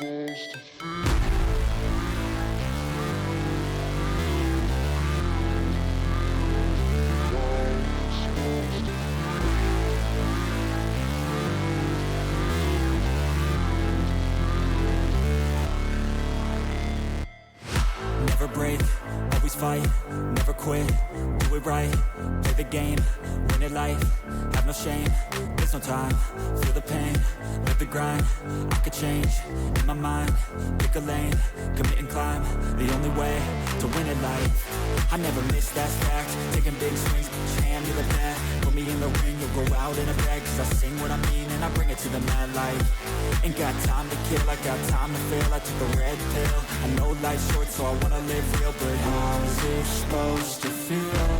Never break, always fight, never quit, do it right, play the game, win it life, have no shame, there's no time, feel the pain, live the grind, I could change, in my mind, pick a lane, commit and climb, the only way to win it life, I never miss that fact, taking big swings, your hand to the bat, put me in the ring, you'll go out in a bag, cause I sing what I mean and I bring it to the mad light, ain't got time to kill, I got time to feel, I took the red pill, I know life's short so I wanna live real, but how's it supposed to feel?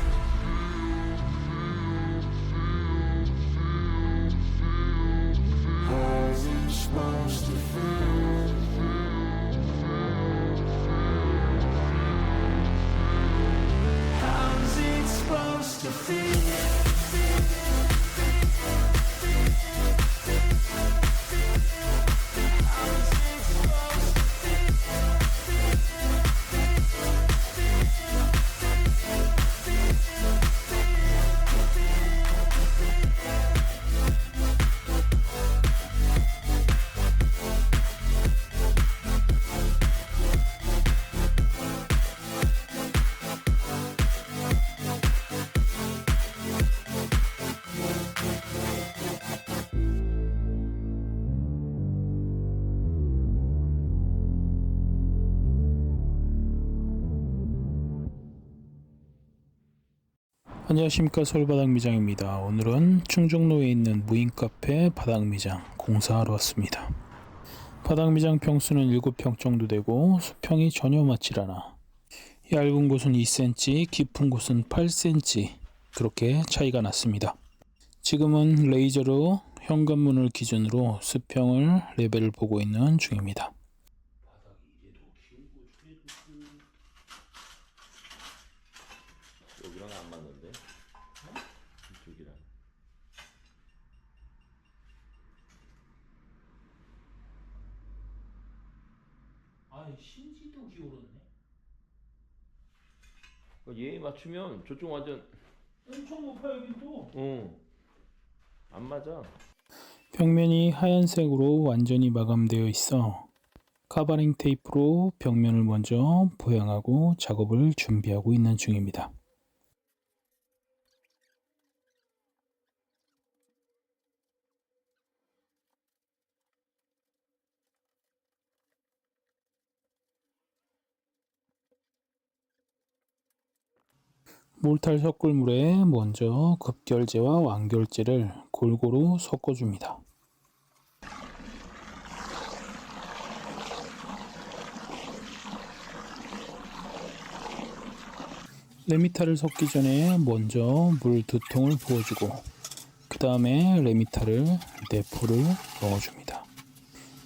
Feel? 안녕하십니까 서울바닥미장입니다. 오늘은 충정로에 있는 무인카페 바닥미장 공사하러 왔습니다. 바닥미장 평수는 7평 정도 되고 수평이 전혀 맞질 않아. 얇은 곳은 2cm, 깊은 곳은 8cm 그렇게 차이가 났습니다. 지금은 레이저로 현관문을 기준으로 수평을 레벨을 보고 있는 중입니다. 여기랑 안 맞는데? 이쪽이랑 아, 신지도 기울었네. 얘 맞추면 저쪽 완전 엄청 높아 여기 또. 어안 맞아 벽면이 하얀색으로 완전히 마감되어 있어 카바링 테이프로 벽면을 먼저 보양하고 작업을 준비하고 있는 중입니다. 몰탈 섞을물에 먼저 급결제와 완결제를 골고루 섞어줍니다. 레미타를 섞기 전에 먼저 물 두 통을 부어주고 그 다음에 레미타를 네 포를 넣어줍니다.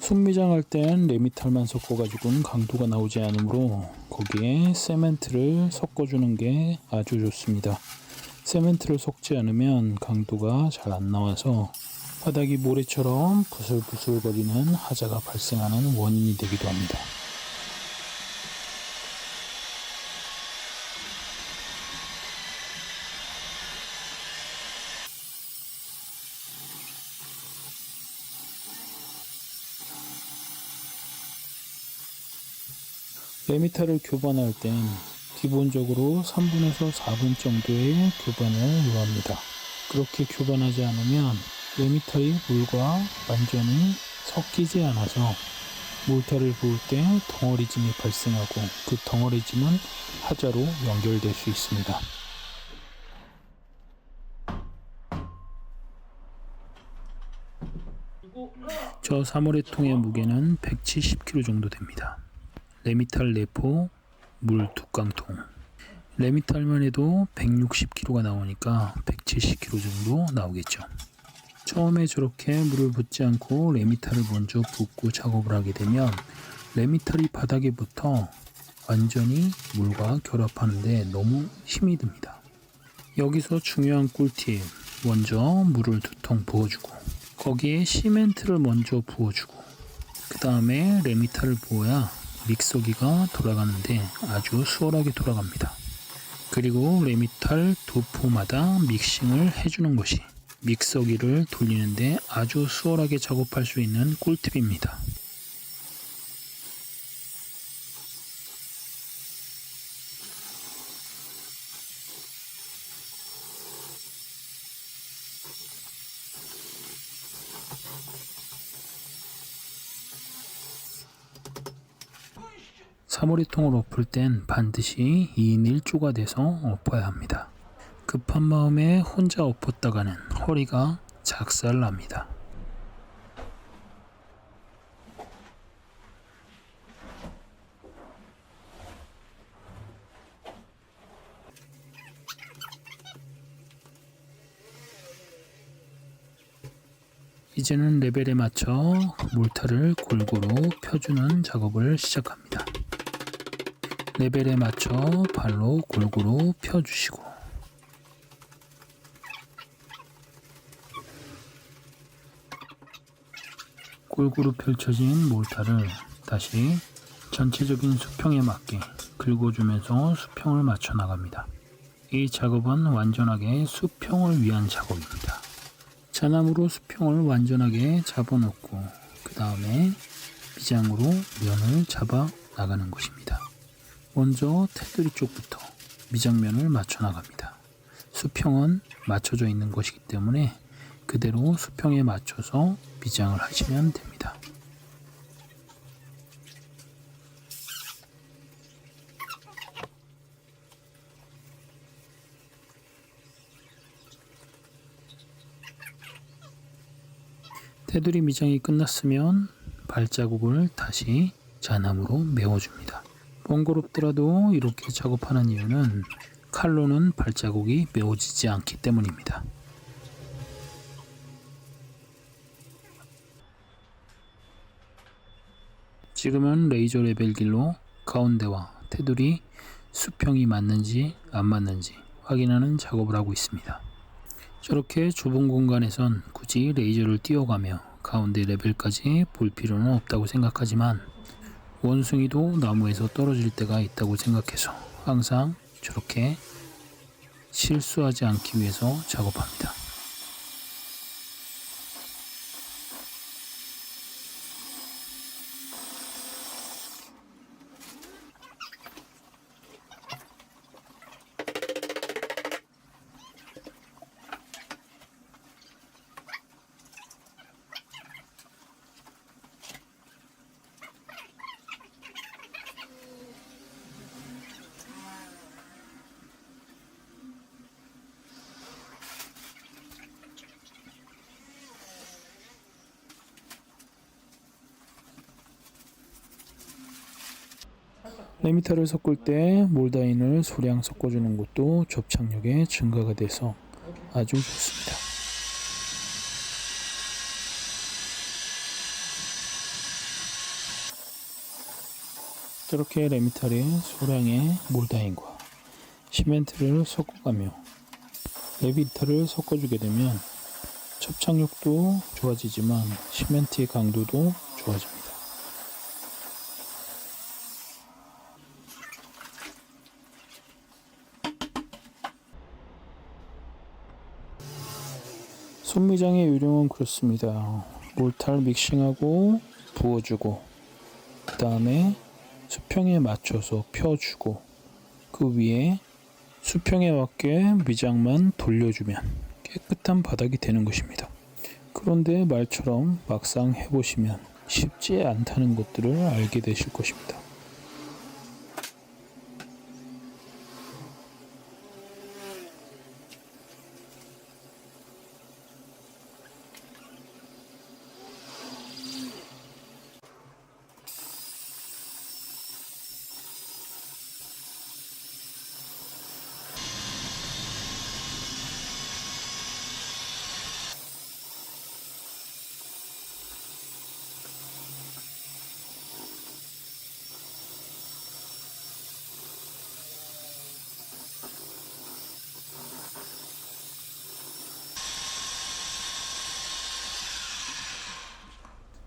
순미장 할 땐 레미탈만 섞어가지고는 강도가 나오지 않으므로 거기에 세멘트를 섞어주는 게 아주 좋습니다. 세멘트를 섞지 않으면 강도가 잘 안 나와서 바닥이 모래처럼 부슬부슬거리는 하자가 발생하는 원인이 되기도 합니다. 레미타를 교반할 땐 기본적으로 3분에서 4분 정도의 교반을 요합니다. 그렇게 교반하지 않으면 레미탈이 물과 완전히 섞이지 않아서 몰타를 부을 때 덩어리짐이 발생하고 그 덩어리짐은 하자로 연결될 수 있습니다. 저 사물의 통의 무게는 170kg 정도 됩니다. 레미탈 내포 물 두 깡통. 레미탈만 해도 160kg가 나오니까 170kg 정도 나오겠죠. 처음에 저렇게 물을 붓지 않고 레미탈을 먼저 붓고 작업을 하게 되면 레미탈이 바닥에 붙어 완전히 물과 결합하는데 너무 힘이 듭니다. 여기서 중요한 꿀팁. 먼저 물을 두 통 부어주고 거기에 시멘트를 먼저 부어주고 그 다음에 레미탈을 부어야 믹서기가 돌아가는데 아주 수월하게 돌아갑니다. 그리고 레미탈 도포마다 믹싱을 해주는 것이 믹서기를 돌리는데 아주 수월하게 작업할 수 있는 꿀팁입니다. 사물이통을 엎을 땐 반드시 2인 1조가 돼서 엎어야 합니다. 급한 마음에 혼자 엎었다가는 허리가 작살납니다. 이제는 레벨에 맞춰 몰타를 골고루 펴주는 작업을 시작합니다. 레벨에 맞춰 발로 골고루 펴주시고 골고루 펼쳐진 몰타를 다시 전체적인 수평에 맞게 긁어주면서 수평을 맞춰 나갑니다. 이 작업은 완전하게 수평을 위한 작업입니다. 자나무로 수평을 완전하게 잡아놓고 그 다음에 미장으로 면을 잡아 나가는 것입니다. 먼저 테두리 쪽부터 미장면을 맞춰 나갑니다. 수평은 맞춰져 있는 것이기 때문에 그대로 수평에 맞춰서 미장을 하시면 됩니다. 테두리 미장이 끝났으면 발자국을 다시 자나무로 메워줍니다. 번거롭더라도 이렇게 작업하는 이유는 칼로는 발자국이 메워지지 않기 때문입니다. 지금은 레이저 레벨 길로 가운데와 테두리 수평이 맞는지 안 맞는지 확인하는 작업을 하고 있습니다. 저렇게 좁은 공간에선 굳이 레이저를 띄워가며 가운데 레벨까지 볼 필요는 없다고 생각하지만 원숭이도 나무에서 떨어질 때가 있다고 생각해서 항상 저렇게 실수하지 않기 위해서 작업합니다. 레미타를 섞을 때 몰다인을 소량 섞어주는 것도 접착력의 증가가 돼서 아주 좋습니다. 저렇게 레미탈에 소량의 몰다인과 시멘트를 섞어가며 레미탈을 섞어주게 되면 접착력도 좋아지지만 시멘트의 강도도 좋아집니다. 손미장의 요령은 그렇습니다. 몰탈 믹싱하고 부어주고 그 다음에 수평에 맞춰서 펴주고 그 위에 수평에 맞게 미장만 돌려주면 깨끗한 바닥이 되는 것입니다. 그런데 말처럼 막상 해보시면 쉽지 않다는 것들을 알게 되실 것입니다.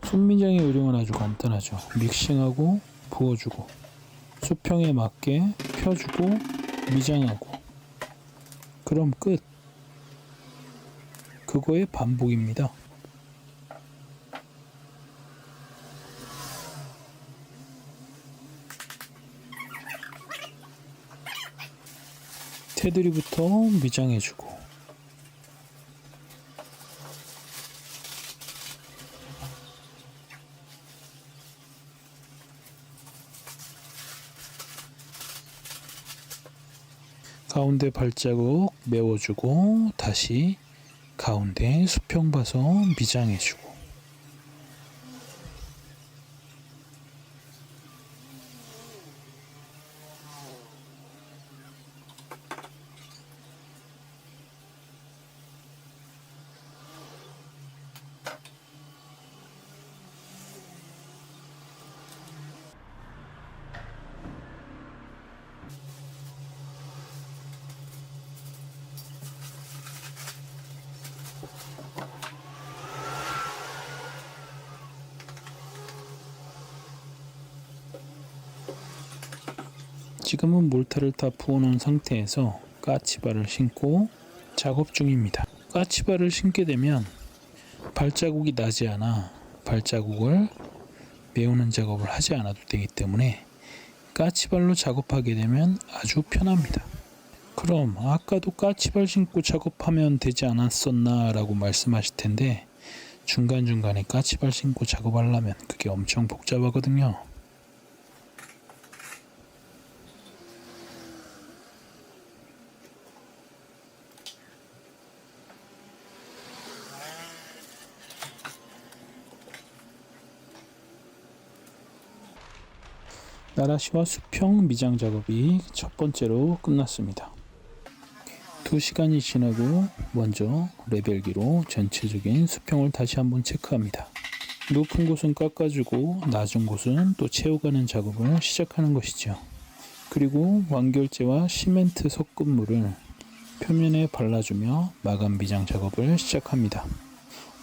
손미장의 요령은 아주 간단하죠. 믹싱하고 부어주고 수평에 맞게 펴주고 미장하고 그럼 끝. 그거의 반복입니다. 테두리부터 미장해주고 가운데 발자국 메워주고 다시 가운데 수평 봐서 미장해주고 지금은 몰타를 다 부어놓은 상태에서 까치발을 신고 작업 중입니다. 까치발을 신게 되면 발자국이 나지 않아 발자국을 메우는 작업을 하지 않아도 되기 때문에 까치발로 작업하게 되면 아주 편합니다. 그럼 아까도 까치발 신고 작업하면 되지 않았었나 라고 말씀하실 텐데 중간중간에 까치발 신고 작업하려면 그게 엄청 복잡하거든요. 나라시와 수평 미장 작업이 첫 번째로 끝났습니다. 두 시간이 지나고 먼저 레벨기로 전체적인 수평을 다시 한번 체크합니다. 높은 곳은 깎아주고 낮은 곳은 또 채워가는 작업을 시작하는 것이죠. 그리고 완결제와 시멘트 섞은물을 표면에 발라주며 마감 비장 작업을 시작합니다.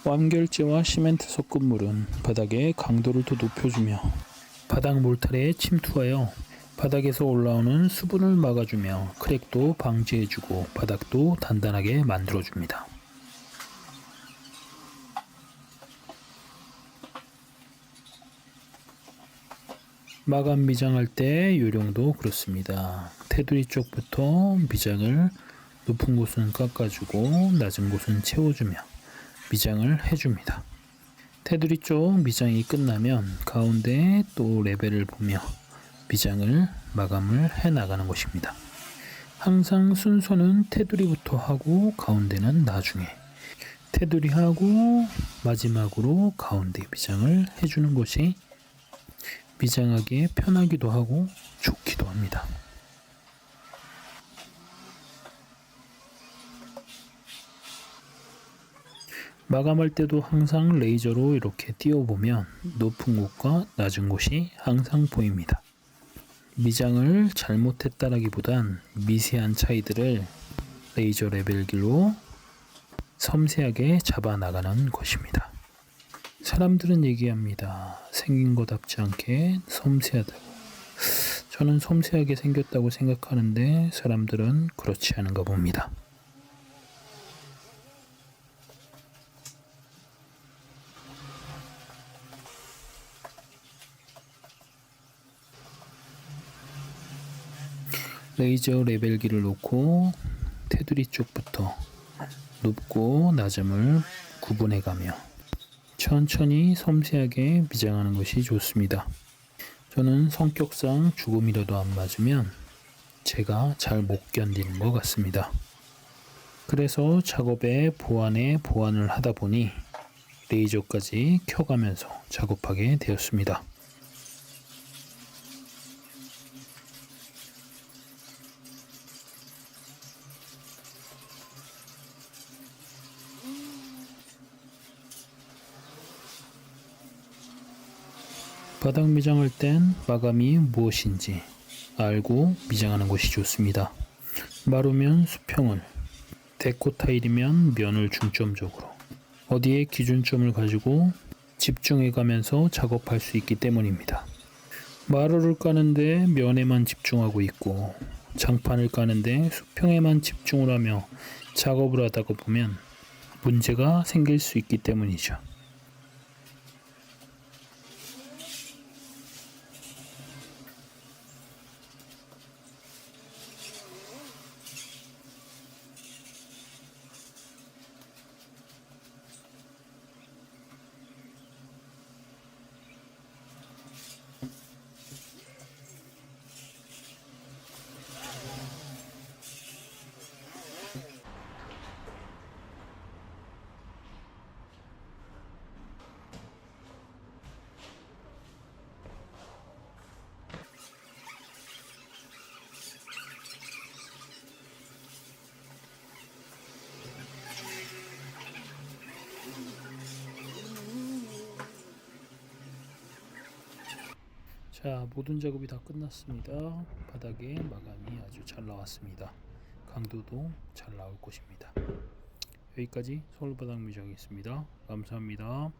완결제와 시멘트 섞은 물은 바닥의 강도를 더 높여주며 바닥 몰탈에 침투하여 바닥에서 올라오는 수분을 막아주며 크랙도 방지해주고 바닥도 단단하게 만들어줍니다. 마감 미장할 때 요령도 그렇습니다. 테두리 쪽부터 미장을 높은 곳은 깎아주고 낮은 곳은 채워주며 미장을 해줍니다. 테두리 쪽 미장이 끝나면 가운데 또 레벨을 보며 미장을 마감을 해 나가는 것입니다. 항상 순서는 테두리부터 하고 가운데는 나중에 테두리하고 마지막으로 가운데 미장을 해주는 것이 미장하기에 편하기도 하고 좋기도 합니다. 마감할 때도 항상 레이저로 이렇게 띄워보면 높은 곳과 낮은 곳이 항상 보입니다. 미장을 잘못했다라기보단 미세한 차이들을 레이저 레벨기로 섬세하게 잡아 나가는 것입니다. 사람들은 얘기합니다. 생긴 것답지 않게 섬세하다고. 저는 섬세하게 생겼다고 생각하는데 사람들은 그렇지 않은가 봅니다. 레이저 레벨기를 놓고 테두리 쪽부터 높고 낮음을 구분해 가며 천천히 섬세하게 미장하는 것이 좋습니다. 저는 성격상 죽음이라도 안 맞으면 제가 잘 못 견디는 것 같습니다. 그래서 작업에 보완에 보완을 하다 보니 레이저까지 켜가면서 작업하게 되었습니다. 바닥 미장할 땐 마감이 무엇인지 알고 미장하는 것이 좋습니다. 마루면 수평을, 데코 타일이면 면을 중점적으로 어디에 기준점을 가지고 집중해 가면서 작업할 수 있기 때문입니다. 마루를 까는데 면에만 집중하고 있고 장판을 까는데 수평에만 집중을 하며 작업을 하다가 보면 문제가 생길 수 있기 때문이죠. 자, 모든 작업이 다 끝났습니다. 바닥에 마감이 아주 잘 나왔습니다. 강도도 잘 나올 것입니다. 여기까지 서울바닥 미장이었습니다. 감사합니다.